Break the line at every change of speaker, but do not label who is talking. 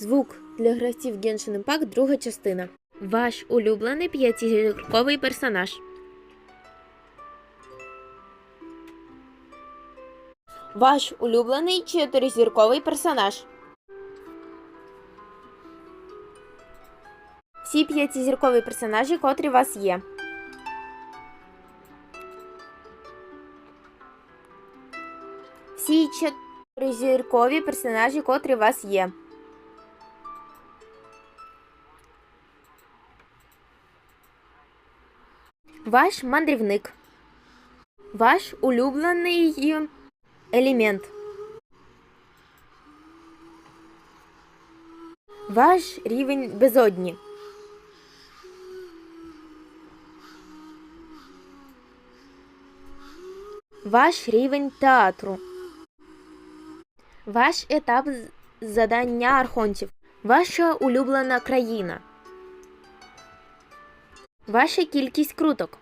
Звук для гравців Genshin Impact друга частина. Ваш улюблений п'ятизірковий персонаж. Ваш улюблений чотиризірковий персонаж. Всі п'ятизіркові персонажі, котрі у вас є. Всі чотиризіркові персонажі, котрі у вас є. Ваш мандрівник. Ваш улюблений елемент. Ваш рівень безодні. Ваш рівень театру. Ваш етап задання архонтів. Ваша улюблена країна. Ваша кількість круток.